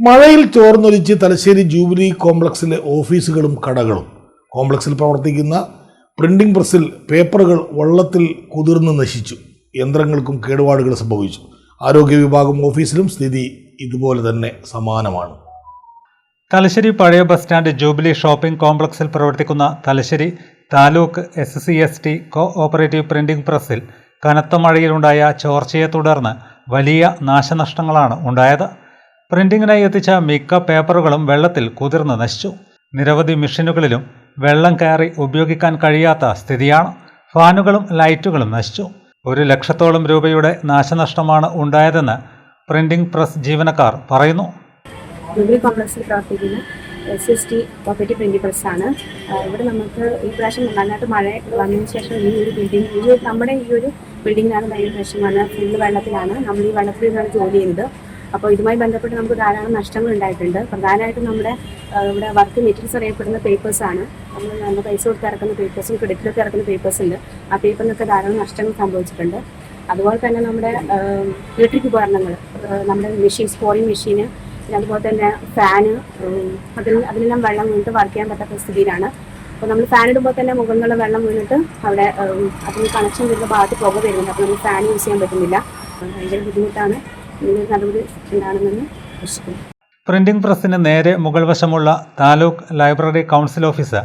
മഴയിൽ ചോർന്നൊലിച്ച് തലശ്ശേരി ജൂബിലി കോംപ്ലക്സിലെ ഓഫീസുകളും കടകളും. കോംപ്ലക്സിൽ പ്രവർത്തിക്കുന്ന പ്രിന്റിംഗ് പ്രസ്സിൽ പേപ്പറുകൾ വള്ളത്തിൽ കുതിർന്ന് നശിച്ചു. യന്ത്രങ്ങൾക്കും കേടുപാടുകൾ സംഭവിച്ചു. ആരോഗ്യ വിഭാഗം ഓഫീസിലും സ്ഥിതി ഇതുപോലെ തന്നെ സമാനമാണ്. തലശ്ശേരി പഴയ ബസ് സ്റ്റാൻഡ് ജൂബിലി ഷോപ്പിംഗ് കോംപ്ലക്സിൽ പ്രവർത്തിക്കുന്ന Thalassery taluk S C S T co operative printing പ്രസ്സിൽ കനത്ത മഴയിലുണ്ടായ ചോർച്ചയെ തുടർന്ന് വലിയ നാശനഷ്ടങ്ങളാണ് ഉണ്ടായത്. പ്രിന്റിങ്ങിനായി എത്തിച്ച മിക്ക പേപ്പറുകളും വെള്ളത്തിൽ കുതിർന്ന് നശിച്ചു. നിരവധി മെഷീനുകളിലും വെള്ളം കയറി ഉപയോഗിക്കാൻ കഴിയാത്ത സ്ഥിതിയാണ്. ഫാനുകളും ലൈറ്റുകളും നശിച്ചു. ഒരു ലക്ഷത്തോളം രൂപയുടെ നാശനഷ്ടമാണ് ഉണ്ടായതെന്ന് പ്രിന്റിംഗ് പ്രസ് ജീവനക്കാർ പറയുന്നു. S S T cooperative printing പ്രസ്സാണ് ഇവിടെ നമുക്ക് ഈ പ്രാവശ്യം നന്നായിട്ട് മഴ വന്നതിന് ശേഷം ഈ ഒരു ബിൽഡിംഗ് ഈ നമ്മുടെ ഈ ഒരു ബിൽഡിങ്ങിനാണ് ഭയങ്കര പ്രശ്നം വന്നത് ഫുള്ള് വെള്ളത്തിലാണ്. നമ്മൾ ഈ വെള്ളത്തിൽ നിന്നാണ് ജോലി ചെയ്യുന്നത്. അപ്പോൾ ഇതുമായി ബന്ധപ്പെട്ട് നമുക്ക് ധാരാളം നഷ്ടങ്ങൾ ഉണ്ടായിട്ടുണ്ട്. പ്രധാനമായിട്ടും നമ്മുടെ ഇവിടെ വർക്ക് മെറ്റീരിയൽസ് അറിയപ്പെടുന്ന പേപ്പേഴ്സാണ് നമ്മൾ നമ്മൾ പൈസ കൊടുത്ത് ഇറക്കുന്ന പേപ്പേഴ്സും ക്രെഡിറ്റിലൊക്കെ ഇറക്കുന്ന പേപ്പേഴ്സ് ഉണ്ട്. ആ പേപ്പറിനൊക്കെ ധാരാളം നഷ്ടങ്ങൾ സംഭവിച്ചിട്ടുണ്ട്. അതുപോലെ തന്നെ നമ്മുടെ ഇലക്ട്രിക് ഉപകരണങ്ങൾ നമ്മുടെ മെഷീൻ സ്കോറിംഗ് മെഷീന് അതുപോലെ തന്നെ ഫാന് അതിൽ അതിലെല്ലാം വെള്ളം വീണിട്ട് വർക്ക് ചെയ്യാൻ പറ്റാത്ത സ്ഥിതിയിലാണ്. അപ്പോൾ നമ്മൾ ഫാൻ ഇടുമ്പോൾ തന്നെ മുകളിൽ വെള്ളം വീണിട്ട് അവിടെ അതിന് കണക്ഷൻ വരുന്ന ഭാഗത്ത് പുക വരുന്നുണ്ട്. അപ്പോൾ നമുക്ക് ഫാൻ യൂസ് ചെയ്യാൻ പറ്റുന്നില്ല. ഭയങ്കര ബുദ്ധിമുട്ടാണ്. ഇതിനൊരു നടപടി ഉണ്ടാകണമെന്ന് പ്രിന്റിംഗ് പ്രസ്സിന് നേരെ മുകൾ വശമുള്ള താലൂക്ക് ലൈബ്രറി കൗൺസിൽ ഓഫീസ്.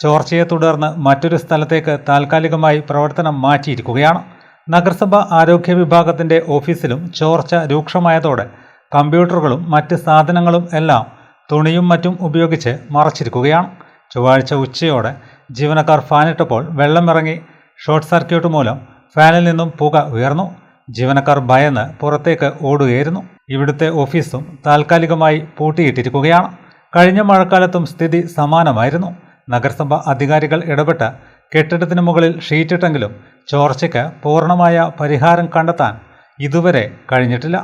ചോർച്ചയെ തുടർന്ന് മറ്റൊരു സ്ഥലത്തേക്ക് താൽക്കാലികമായി പ്രവർത്തനം മാറ്റിയിരിക്കുകയാണ്. നഗരസഭ ആരോഗ്യ വിഭാഗത്തിന്റെ ഓഫീസിലും ചോർച്ച രൂക്ഷമായതോടെ കമ്പ്യൂട്ടറുകളും മറ്റ് സാധനങ്ങളും എല്ലാം തുണിയും മറ്റും ഉപയോഗിച്ച് മറച്ചിരിക്കുകയാണ്. ചൊവ്വാഴ്ച ഉച്ചയോടെ ജീവനക്കാർ ഫാനിട്ടപ്പോൾ വെള്ളമിറങ്ങി ഷോർട്ട് സർക്യൂട്ട് മൂലം ഫാനിൽ നിന്നും പുക ഉയർന്നു. ജീവനക്കാർ ഭയന്ന് പുറത്തേക്ക് ഓടുകയായിരുന്നു. ഇവിടുത്തെ ഓഫീസും താൽക്കാലികമായി പൂട്ടിയിട്ടിരിക്കുകയാണ്. കഴിഞ്ഞ മഴക്കാലത്തും സ്ഥിതി സമാനമായിരുന്നു. നഗരസഭ അധികാരികൾ ഇടപെട്ട് കെട്ടിടത്തിന് മുകളിൽ ഷീറ്റിട്ടെങ്കിലും ചോർച്ചയ്ക്ക് പൂർണമായ പരിഹാരം കണ്ടെത്താൻ ഇതുവരെ കഴിഞ്ഞിട്ടില്ല.